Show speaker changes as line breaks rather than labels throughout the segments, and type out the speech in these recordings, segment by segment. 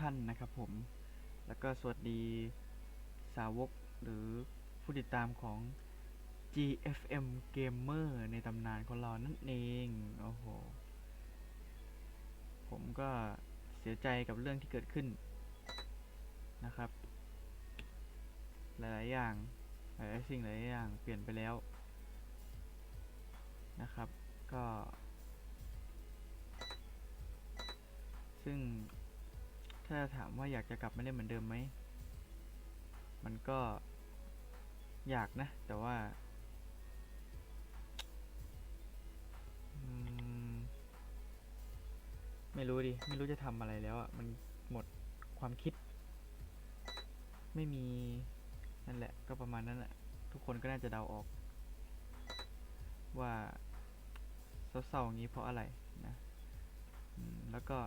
ท่านนะครับผม แล้วก็สวัสดีสาวกหรือผู้ติดตามของ GFM Gamer ในตำนานของเรานั่นเอง โอ้โห ผมก็เสียใจกับเรื่องที่เกิดขึ้นนะครับ หลายๆอย่าง หลายๆสิ่งหลายๆอย่างเปลี่ยนไปแล้วนะครับ ก็ ซึ่ง ถ้าถามว่าอยากจะกลับมาเล่นเหมือนเดิมไหม มันก็อยากนะ แต่ว่าอมไม่รู้ดิ ไม่รู้จะทำอะไรแล้วอะ มันหมดความคิด ไม่มี นั่นแหละ ก็ประมาณนั้นแหละทุกคนก็น่าจะเดาออก ว่าเศร้าๆอย่างนี้เพราะอะไรนะแล้วก็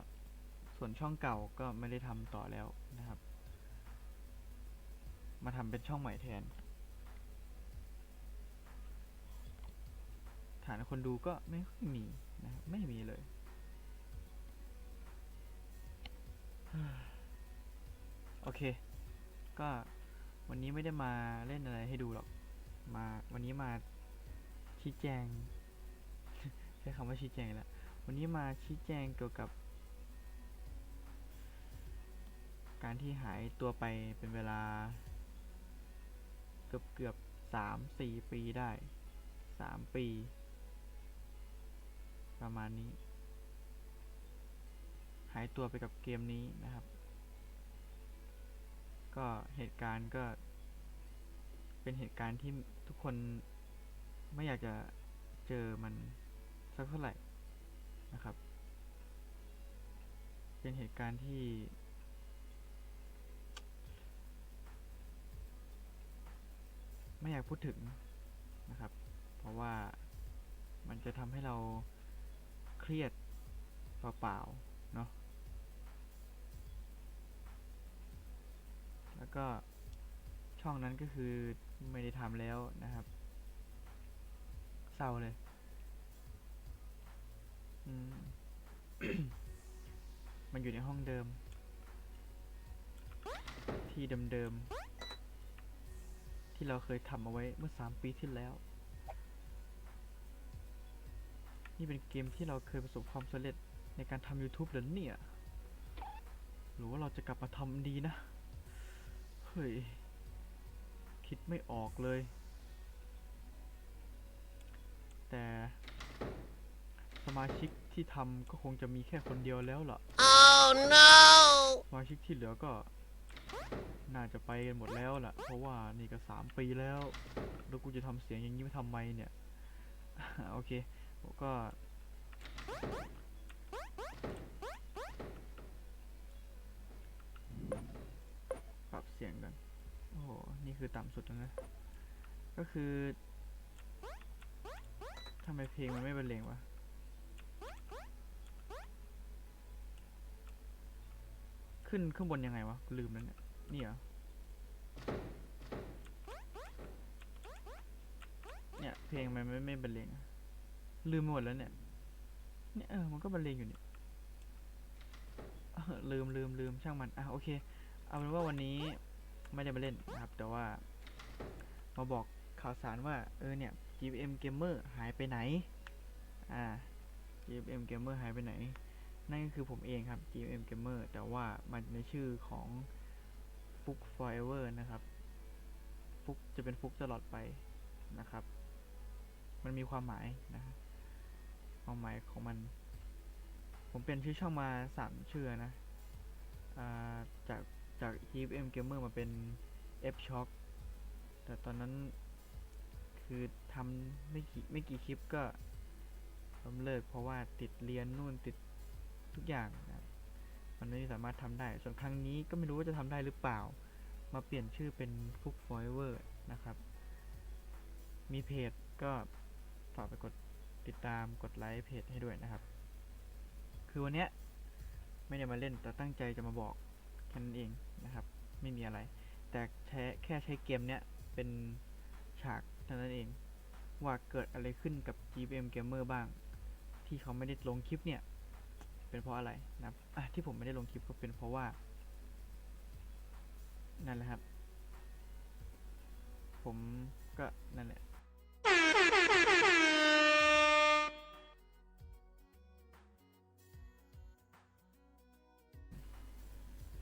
ส่วนช่องเก่าก็ไม่ได้ทำต่อแล้วนะครับ มาทำเป็นช่องใหม่แทน ฐานคนดูก็ไม่ค่อยมีนะครับไม่มีเลยโอเค ก็วันนี้ไม่ได้มาเล่นอะไรให้ดูหรอก มาวันนี้มาชี้แจง ใช้คำว่าชี้แจงแล้ว วันนี้มาชี้แจงเกี่ยวกับ การที่หายตัวไปเป็นเวลา เกือบเกือบสามสี่ปีได้สามปี ประมาณนี้ หายตัวไปกับเกมนี้นะครับ ก็เหตุการณ์ก็ เป็นเหตุการณ์ที่ทุกคนไม่อยากจะเจอมันสักเท่าไหร่นะครับ เป็นเหตุการณ์ที่ ไม่อยากพูดถึงนะครับ เพราะว่ามันจะทำให้เราเครียดเปล่าๆเนาะแล้วก็ช่องนั้นก็คือไม่ได้ทำแล้วนะครับ เศร้าเลยอืมมันอยู่ในห้องเดิม ที่เดิมๆ ที่เราเคยทำเอาไว้เมื่อสามปีที่แล้ว นี่เป็นเกมที่เราเคยประสบความสำเร็จในการทำ YouTube เหรอเนี่ย หรือว่าเราจะกลับมาทำดีนะ เฮ้ย คิดไม่ออกเลย แต่สมาชิกที่ทำก็คงจะมีแค่คนเดียวแล้วล่ะ
Oh no!
สมาชิกที่เหลือก็ น่าจะไปกันหมดแล้วล่ะ เพราะว่านี่ก็สามปีแล้ว แล้วกูจะทำเสียงอย่างนี้ไปทำไมเนี่ย โอเคก็ปรับเสียงกัน โอ้โห นี่คือต่ำสุดแล้วนะ ก็คือทำไมเพลงมันไม่บรรเลงวะขึ้นข้างบนยังไงวะ ลืมแล้วเนี่ย นี่เหรอ เนี่ย เพลงมันไม่ไม่บรรเลงลืมไปหมดแล้วเนี่ย เนี่ยเออ มันก็บรรเลงอยู่เนี่ยลืมลืมลืมช่างมัน อะโอเค เอาเป็นว่าวันนี้ไม่ได้มาเล่นนะครับ แต่ว่า มาบอกข่าวสารว่า เออเนี่ย GM Gamer หายไปไหน อ่า GM Gamer หายไปไหน นั่นก็คือผมเองครับ GM Gamer แต่ว่ามันในชื่อของ ฟุก Forever นะครับ ฟุกจะเป็นฟุกตลอดไปนะครับ มันมีความหมายนะความหมายของมัน ผมเปลี่ยนชื่อช่องมาสามชื่อนะอาจากจาก GM Gamer มาเป็น F Shock แต่ตอนนั้นคือทำไม่กี่ไม่กี่คลิปก็ล้มเลิกเพราะว่าติดเรียนนู่นติดทุกอย่าง มันไม่สามารถทำได้ ส่วนครั้งนี้ก็ไม่รู้ว่าจะทำได้หรือเปล่า มาเปลี่ยนชื่อเป็นฟุก Forever นะครับ มีเพจก็ฝากไปกดติดตามกดไลค์เพจให้ด้วยนะครับ คือวันเนี้ยไม่ได้มาเล่นแต่ตั้งใจจะมาบอกแค่นั้นเองนะครับ ไม่มีอะไร แต่แค่แค่ใช้เกมเนี้ยเป็นฉากเท่านั้นเอง ว่าเกิดอะไรขึ้นกับ GM Gamer บ้าง ที่เขาไม่ได้ลงคลิปเนี่ย เป็นเพราะอะไรนะครับที่ผมไม่ได้ลงคลิปก็เป็นเพราะว่า นั่นแหละครับ ผมก็นั่นแหละ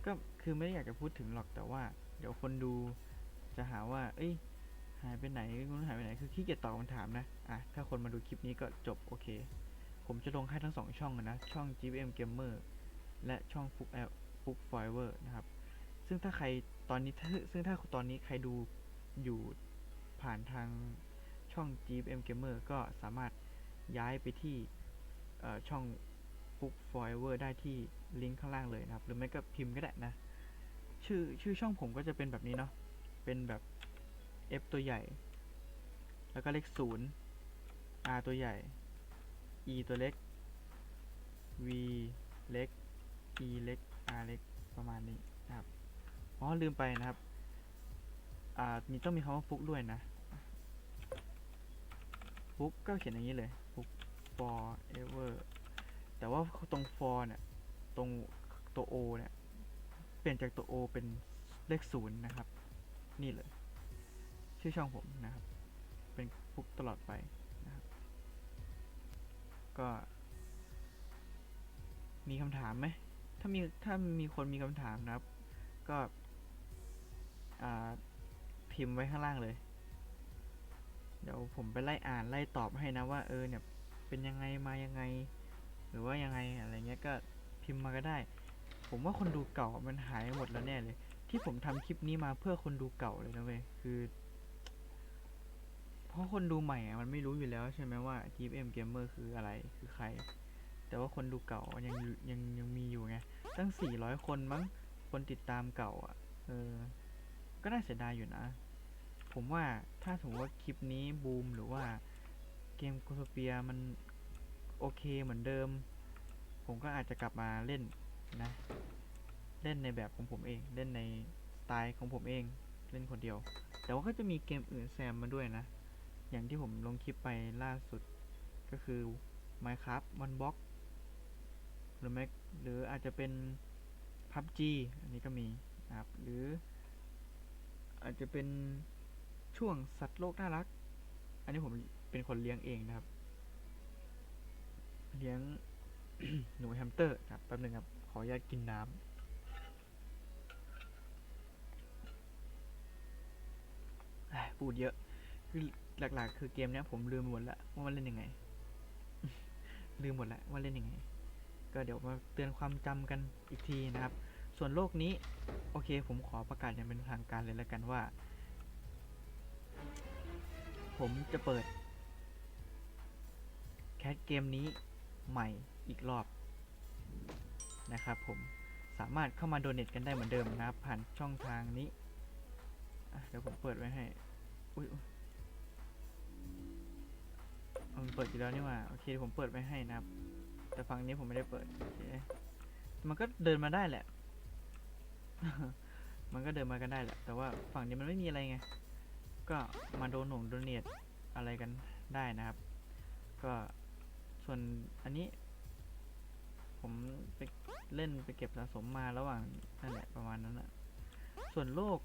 ก็คือไม่ได้อยากจะพูดถึงหรอกแต่ว่า เดี๋ยวคนดูจะหาว่า เอ้ย หายไปไหนคุณหายไปไหน คือขี้เกียจตอบคำถามนะ อะ ถ้าคนมาดูคลิปนี้ก็จบโอเค ผมจะลงให้ทั้งสองช่องนะ ช่อง GM Gamer และช่องฟุกแอลฟุกฟอยเวอร์นะครับ ซึ่งถ้าใครตอนนี้ซึ่งถ้าตอนนี้ใครดูอยู่ผ่านทางช่อง GM Gamer ก็สามารถย้ายไปที่ช่องฟุกฟอยเวอร์ได้ที่ลิงก์ข้างล่างเลยนะครับ หรือไม่ก็พิมพ์ก็ได้นะ ชื่อชื่อช่องผมก็จะเป็นแบบนี้เนาะ เป็นแบบ F ตัวใหญ่ แล้วก็เลขศูนย์ R ตัวใหญ่ E ตัวเล็ก V เล็ก E เล็ก R เล็กประมาณนี้นะครับอ๋อลืมไปนะครับอ่ามีต้องมีคำว่าฟุกด้วยนะฟุกก็เขียนอย่างนี้เลยฟุก forever แต่ว่าตรง for เนี่ยตรงตัว o เนี่ยเปลี่ยนจากตัว o เป็นเลขศูนย์นะครับ นี่เลย ชื่อช่องผมนะครับ เป็นฟุกตลอดไป ก็ มีคำถามไหม ถ้ามีถ้ามีคนมีคำถามนะครับ ก็พิมพ์ไว้ข้างล่างเลย เดี๋ยวผมไปไล่อ่านไล่ตอบให้นะว่าเออเนี่ยเป็นยังไงมายังไง หรือว่ายังไงอะไรเงี้ยก็พิมพ์มาก็ได้ ผมว่าคนดูเก่ามันหายหมดแล้วแน่เลย ที่ผมทำคลิปนี้มาเพื่อคนดูเก่าเลยนะเว้ยคือ เพราะคนดูใหม่อะมันไม่รู้อยู่แล้วใช่ไหมว่า GFM Gamer คืออะไรคือใคร แต่ว่าคนดูเก่ายังยังยังมีอยู่ไงตั้ง 400 คนมั้งคนติดตามเก่าอะเออ ก็น่าเสียดายอยู่นะ ผมว่าถ้าสมมติว่าคลิปนี้บูมหรือว่าเกมโกโซเปียมันโอเคเหมือนเดิม ผมก็อาจจะกลับมาเล่นนะ เล่นในแบบของผมเองเล่นในสไตล์ของผมเองเล่นคนเดียว แต่ว่าก็จะมีเกมอื่นแซมมาด้วยนะ อย่างที่ผมลงคลิปไปล่าสุดก็คือ Minecraft One Block หรือไม่หรืออาจจะเป็น PUBG อันนี้ก็มีนะครับ หรือ อาจจะเป็นช่วงสัตว์โลกน่ารัก อันนี้ผมเป็นคนเลี้ยงเองนะครับ เลี้ยงหนูแฮมสเตอร์ครับแป๊บหนึงครับ ขออนุญาตกินน้ำพูดเยอะ คือหลัก ๆ คือเกมเนี้ยผมลืมหมดล้วว่ามันเล่นยังไง ลืมหมดล้วว่าเล่นยังไง ก็เดี๋ยวมาเตือนความจำกันอีกทีนะครับ ส่วนโลกนี้ โอเค ผมขอประกาศอย่างเป็นทางการเลยแล้วกันว่า ผมจะเปิด แคสเกมนี้ใหม่อีกรอบนะครับผมสามารถเข้ามาโดเน a กันได้เหมือนเดิมนะครับ ผ่านช่องทางนี้เดี๋ยวผมเปิดไว้ให้ อุ้ย มันเปิดอยู่แล้วนี่หว่า โอเคผมเปิดไว้ให้นะครับ แต่ฝั่งนี้ผมไม่ได้เปิด โอเค มันก็เดินมาได้แหละ มันก็เดินมากันได้แหละ แต่ว่าฝั่งนี้มันไม่มีอะไรไง ก็มาโดนหนงโดเนทอะไรกันได้นะครับ ก็ส่วนอันนี้ ผมไปเล่นไปเก็บสะสมมาระหว่างนั่นแหละประมาณนั้นแหะส่วนโลก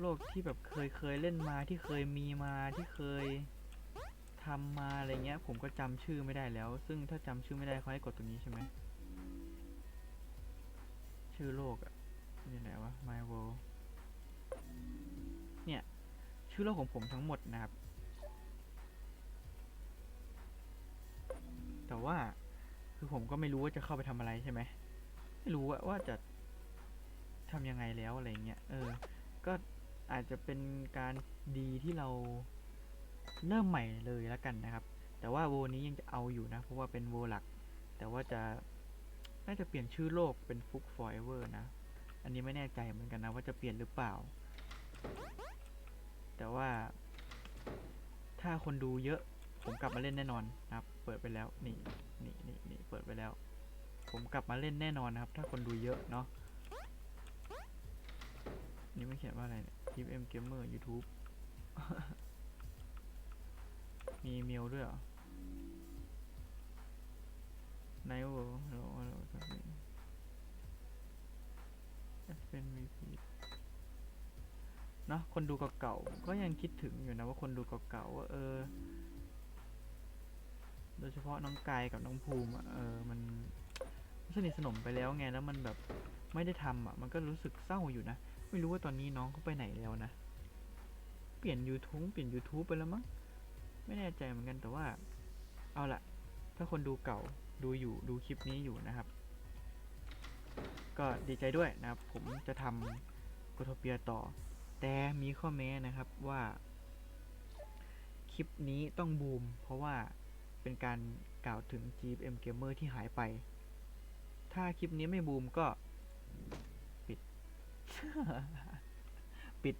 โลกที่แบบเคยเคยเล่นมาที่เคยมีมาที่เคย ทำมาอะไรเงี้ย ผมก็จำชื่อไม่ได้แล้ว ซึ่งถ้าจำชื่อไม่ได้เขาให้กดตรงนี้ใช่ไหมชื่อโลกอะนี่ไหนวะ my world เนี่ย ชื่อโลกของผมทั้งหมดนะครับ แต่ว่าคือผมก็ไม่รู้ว่าจะเข้าไปทำอะไรใช่ไหมไม่รู้ว่าว่าจะทำยังไงแล้วอะไรเงี้ยเออ ก็อาจจะเป็นการดีที่เรา เริ่มใหม่เลยแล้วกันนะครับ แต่ว่าโวนี้ยังจะเอาอยู่นะ เพราะว่าเป็นโวหลัก แต่ว่าจะน่าจะเปลี่ยนชื่อโลกเป็นฟุก forever นะ อันนี้ไม่แน่ใจเหมือนกันนะว่าจะเปลี่ยนหรือเปล่า แต่ว่า ถ้าคนดูเยอะ ผมกลับมาเล่นแน่นอนนะครับ เปิดไปแล้วนี่นี่นี่นี่เปิดไปแล้ว ผมกลับมาเล่นแน่นอนนะครับ ถ้าคนดูเยอะเนาะนี่ไม่เขียนว่าอะไรเนี่ย TM Gamer YouTube มีเมลด้วยเหรอไนท์เวิลด์ฮัลโหลฮัลโหลสักนิดเป็นวีพีเนาะคนดูเก่าๆก็ยังคิดถึงอยู่นะว่าคนดูเก่าๆว่าเออ โดยเฉพาะน้องกายกับน้องภูมิเออมันสนิทสนมไปแล้วไงแล้วมันแบบไม่ได้ทำอะมันก็รู้สึกเศร้าอยู่นะ ไม่รู้ว่าตอนนี้น้องเขาไปไหนแล้วนะ เปลี่ยน YouTube เปลี่ยน YouTube ไปแล้วมั้ง ไม่แน่ใจเหมือนกันแต่ว่า เอาละถ้าคนดูเก่าดูอยู่ดูคลิปนี้อยู่นะครับ ก็ดีใจด้วยนะครับ ผมจะทำกโทเปียต่อ แต่มีข้อแม้นะครับว่า คลิปนี้ต้องบูม เพราะว่าเป็นการกล่าวถึง GFM Gamer ที่หายไป ถ้าคลิปนี้ไม่บูมก็ปิด ปิด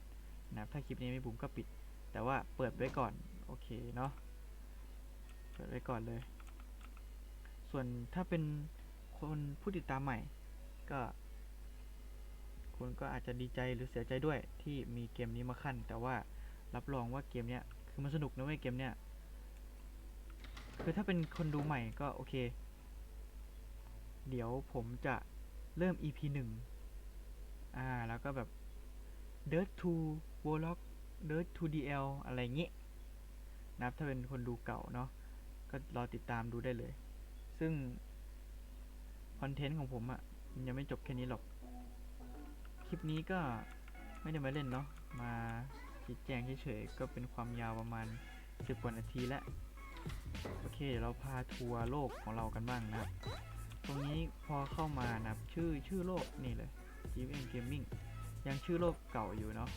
นะครับถ้าคลิปนี้ไม่บูมก็ปิด แต่ว่าเปิดไว้ก่อน โอเคเนาะเปิดไว้ก่อนเลย ส่วนถ้าเป็นคนผู้ติดตามใหม่ก็คุณก็อาจจะดีใจหรือเสียใจด้วยที่มีเกมนี้มาขั้น แต่ว่ารับรองว่าเกมเนี้ยคือมันสนุกนะเว้ยเกมเนี้ยคือถ้าเป็นคนดูใหม่ก็โอเค เดี๋ยวผมจะเริ่ม EP หนึ่งอ่า แล้วก็แบบ Dirt to Warlock Dirt to DL อะไรเงี้ย นะครับถ้าเป็นคนดูเก่าเนาะก็รอติดตามดูได้เลย ซึ่งคอนเทนต์ของผมอะ่ะมันยังไม่จบแค่นี้หรอก คลิปนี้ก็ไม่ได้มาเล่นเนาะมาชี้แจงเฉยๆก็เป็นความยาวประมาณสิบกว่านาทีแล้วโอเคเดี๋ยวเราพาทัวร์โลกของเรากันบ้างนะครับ ตรงนี้พอเข้ามานะครับชื่อชื่อโลกนี่เลย GM Gaming ยังชื่อโลกเก่าอยู่เนาะ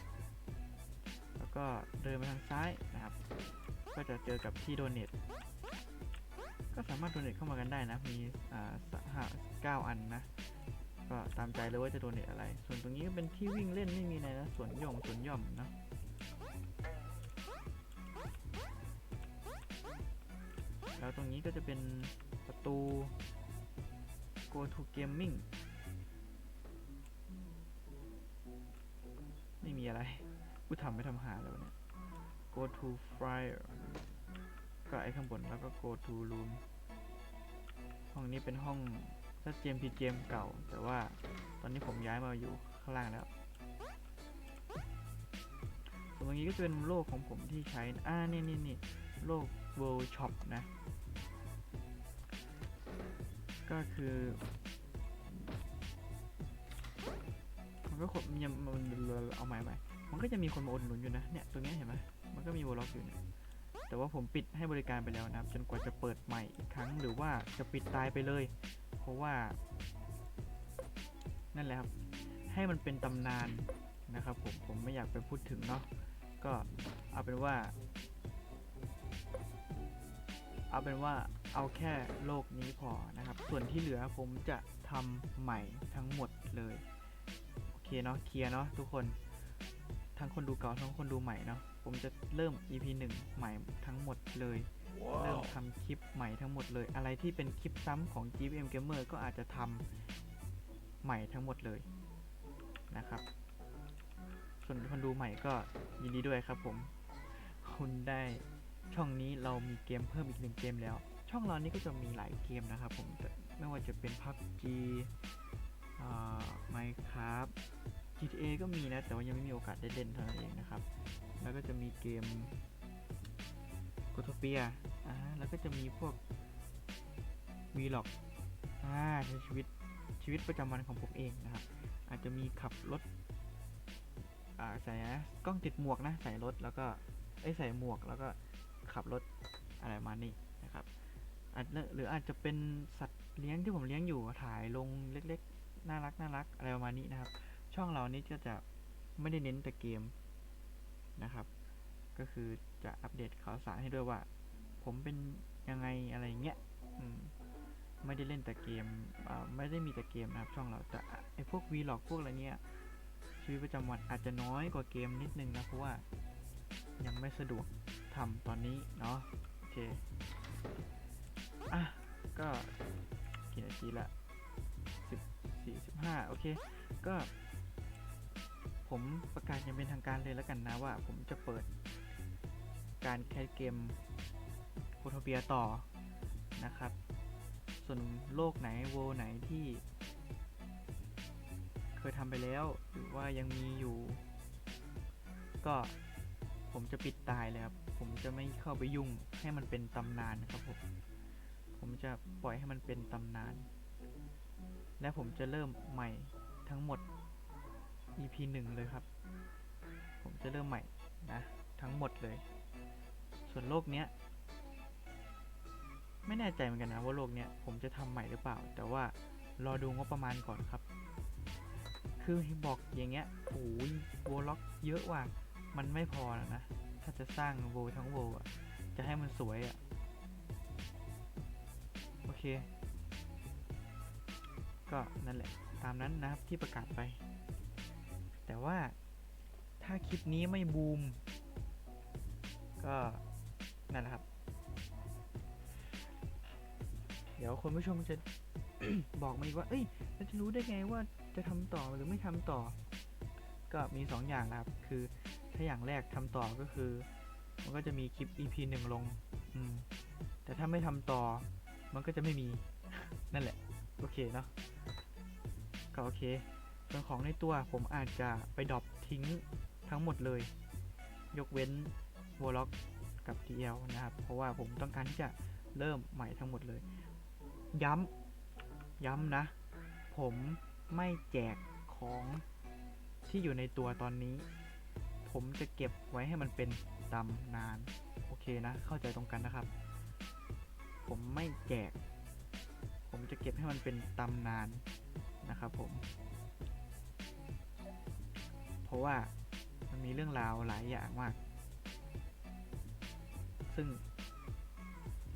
แล้วก็เดินมาทางซ้ายนะครับ ก็จะเจอกับที่โดเน a ก็สามารถโดเน a เข้ามากันได้นะ มีอ่าสหเก้าอันนะ ก็ตามใจเลยว่าจะโดเน a อะไร ส่วนตรงนี้ก็เป็นที่วิ่งเล่นไม่มีอะไรนะสวนหย่อมสวนหย่อมนะแล้วตรงนี้ก็จะเป็นประตู go to gaming ไม่มีอะไร กูทำไม่ทำหาแล้วเนี่ย go to fire ก็ไอ้ข้างบนแล้วก็ go to room ห้องนี้เป็นห้องถ้าเจมพีเจมเก่า แต่ว่าตอนนี้ผมย้ายมาอยู่ข้างล่างแล้วส่วนตรงนี้ก็จะเป็นโลกของผมที่ใช้อ่านี่นี่นี่โลก world shop นะ ก็คือมันก็คนมันยังมันเอาใหม่ใหม่มันก็จะมีคนมาอุดหนุนอยู่นะเนี่ยตรงนี้เห็นไหมมันก็มีวอลล็อกอยู่เนี่ย แต่ว่าผมปิดให้บริการไปแล้วนะครับ จนกว่าจะเปิดใหม่อีกครั้งหรือว่าจะปิดตายไปเลย เพราะว่า นั่นแหละครับ ให้มันเป็นตำนานนะครับ ผมผมไม่อยากไปพูดถึงเนาะก็เอาเป็นว่า เอาเป็นว่าเอาแค่โลกนี้พอนะครับ ส่วนที่เหลือผมจะทำใหม่ทั้งหมดเลยโอเคเนาะเคลียร์เนาะทุกคนทั้งคนดูเก่าทั้งคนดูใหม่เนาะ ผมจะเริ่ม EP 1 ใหม่ทั้งหมดเลยเริ่มทำคลิปใหม่ทั้งหมดเลย อะไรที่เป็นคลิปซ้ำของ GFM Gamer ก็อาจจะทำใหม่ทั้งหมดเลยนะครับ ส่วนคนดูใหม่ก็ยินดีด้วยครับผม คุณได้ช่องนี้เรามีเกมเพิ่มอีกหนึ่งเกมแล้ว ช่องเรานี้ก็จะมีหลายเกมนะครับผมแต่ไม่ว่าจะเป็น PUBG อ่า Minecraft GTA ก็มีนะ แต่ว่ายังไม่มีโอกาสได้เล่นเท่านั้นเองนะครับ แล้วก็จะมีเกม g o t o p i a อ่าแล้วก็จะมีพวก Vlog อ่าใช้ชีวิตชีวิตประจำวันของผมเองนะครับ อาจจะมีขับรถอ่าใส่กล้องติดหมวกนะ ใส่รถแล้วก็ไอใส่หมวกแล้วก็ขับรถอะไรประมาณนี้นะครับอาจหรืออาจจะเป็นสัตว์เลี้ยงที่ผมเลี้ยงอยู่ถ่ายลงเล็กๆ น่ารักน่ารักอะไรประมาณนี้นะครับ ช่องเรานี้ก็จะไม่ได้เน้นแต่เกม นะครับ ก็คือจะอัปเดตข่าวสารให้ด้วยว่า ผมเป็นยังไงอะไรเงี้ยไม่ได้เล่นแต่เกมไม่ได้มีแต่เกมนะครับช่องเราแต่ไอพวกวีล็อกพวกอะไรเนี้ยชีวิตประจำวันอาจจะน้อยกว่าเกมนิดนึงนะเพราะว่ายังไม่สะดวกทำตอนนี้เนาะโอเคอะก็กี่นาทีละสิบสี่สิบห้าโอเค ก็ ผมประกาศย่างเป็นทางการเลยแล้วกันนะว่า ผมจะเปิดการแคสเกมโฟโทเบียต่อนะครับ ส่วนโลกไหนโวไหนที่ เคยทำไปแล้ว หรือว่ายังมีอยู่ ก็ผมจะปิดตายเลยครับ ผมจะไม่เข้าไปยุ่งให้มันเป็นตำนานครับผม ผมจะปล่อยให้มันเป็นตำนาน และผมจะเริ่มใหม่ทั้งหมด EP หนึ่งเลยครับ ผมจะเริ่มใหม่นะ ทั้งหมดเลย ส่วนโลกเนี้ย ไม่แน่ใจเหมือนกันนะว่าโลกเนี้ยผมจะทำใหม่หรือเปล่า แต่ว่ารอดูงบประมาณก่อนครับ คือบอกอย่างเงี้ยโอ้ยโวล็อกเยอะว่ะมันไม่พอแล้วนะ ถ้าจะสร้างโวทั้งโวอะจะให้มันสวยอะ โอเค ก็นั่นแหละ ตามนั้นนะครับที่ประกาศไป แต่ว่าถ้าคลิปนี้ไม่บูม ก็นั่นแหละครับ เดี๋ยวคนผู้ชมจะบอกมาอีกว่า เอ้ยเราจะรู้ได้ไงว่าจะทำต่อหรือไม่ทำต่อ ก็มีสองอย่างนะครับ คือถ้าอย่างแรกทำต่อก็คือ มันก็จะมีคลิป EP หนึ่งลง อืม แต่ถ้าไม่ทำต่อ มันก็จะไม่มี นั่นแหละ โอเคเนาะ ก็โอเค ส่วนของในตัวผมอาจจะไปดรอปทิ้งทั้งหมดเลย ยกเว้นวอล็อกกับ TL นะครับ เพราะว่าผมต้องการที่จะเริ่มใหม่ทั้งหมดเลย ย้ำ ย้ำนะ ผมไม่แจกของที่อยู่ในตัวตอนนี้ ผมจะเก็บไว้ให้มันเป็นตำนาน โอเคนะ เข้าใจตรงกันนะครับ ผมไม่แจก ผมจะเก็บให้มันเป็นตำนานนะครับผม เพราะว่ามันมีเรื่องราวหลายอย่างมาก ซึ่ง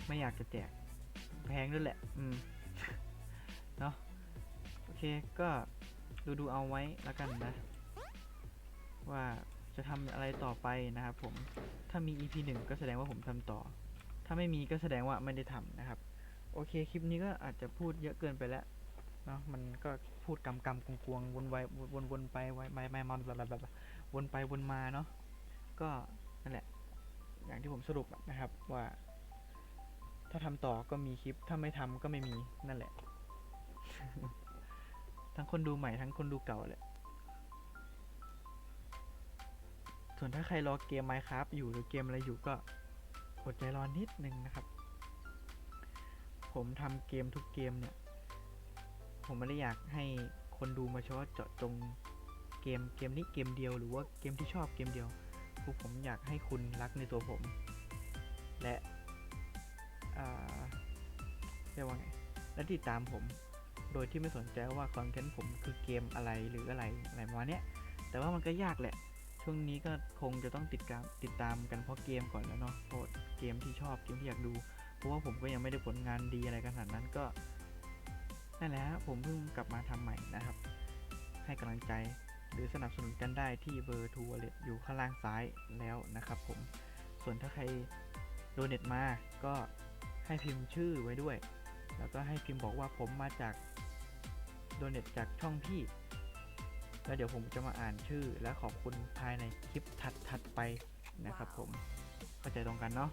ไม่อยากจะแจกแพงด้วยแหละ อืม เนาะโอเคก็ดูดูเอาไว้แล้วกันนะ ว่าจะทำอะไรต่อไปนะครับผม ถ้ามี EP หนึ่งก็แสดงว่าผมทำต่อ ถ้าไม่มีก็แสดงว่าไม่ได้ทำนะครับ โอเค คลิปนี้ก็อาจจะพูดเยอะเกินไปแล้ว เนาะมันก็ พูดกำกำกวงกวงวนไววนวนไปไวไม่ไม่มอนแบบแบบวนไปวนมาเนาะก็นั่นแหละ อย่างที่ผมสรุปนะครับว่า ถ้าทำต่อก็มีคลิป ถ้าไม่ทำก็ไม่มีนั่นแหละ ทั้งคนดูใหม่ทั้งคนดูเก่าแหละส่วนถ้าใครรอเกม Minecraft อยู่หรือเกมอะไรอยู่ก็อดใจรอนิดนึงนะครับ ผมทำเกมทุกเกมเนี่ย ผมไม่ได้อยากให้คนดูมาเฉพาะเจาะจงเกมเกมนี้เกมเดียวหรือว่าเกมที่ชอบเกมเดียวพวกผมอยากให้คุณรักในตัวผม และเรียกว่าไงและติดตามผม โดยที่ไม่สนใจว่าคอนเทนต์ผมคือเกมอะไรหรืออะไรอะไรประมาณเนี้ยแต่ว่ามันก็ยากแหละ ช่วงนี้ก็คงจะต้องติดตามติดตามกันเพราะเกมก่อนแล้วเนาะเพราะเกมที่ชอบเกมที่อยากดู เพราะว่าผมก็ยังไม่ได้ผลงานดีอะไรขนาดนั้นก็ นั่นแหละฮะผมเพิ่งกลับมาทำใหม่นะครับ ให้กำลังใจหรือสนับสนุนกันได้ที่เบอร์ทูวอลเล็ตอยู่ข้างล่างซ้ายแล้วนะครับผม ส่วนถ้าใครโดเน็ตมาก็ให้พิมพ์ชื่อไว้ด้วย แล้วก็ให้พิมพ์บอกว่าผมมาจากโดเน็ตจากช่องพี่ แล้วเดี๋ยวผมจะมาอ่านชื่อและขอบคุณภายในคลิปถัดๆไปนะครับผม เข้าใจตรงกันเนาะ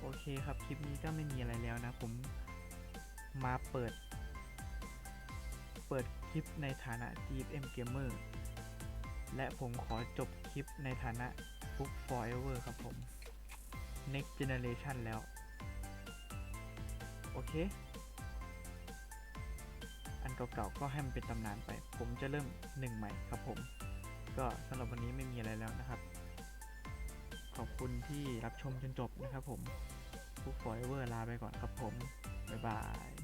โอเคครับ คลิปนี้ก็ไม่มีอะไรแล้วนะ ผมมาเปิด เปิดคลิปในฐานะ GFM Gamer และผมขอจบคลิปในฐานะ Book Forever ครับผม Next Generation แล้ว โอเค อันเก่าๆก็ให้มันเป็นตำนานไป ผมจะเริ่มหนึ่งใหม่ครับผม ก็สำหรับวันนี้ไม่มีอะไรแล้วนะครับ ขอบคุณที่รับชมจนจบนะครับผมฟุกฟอยเวอร์ลาไปก่อนครับผม บ๊ายบาย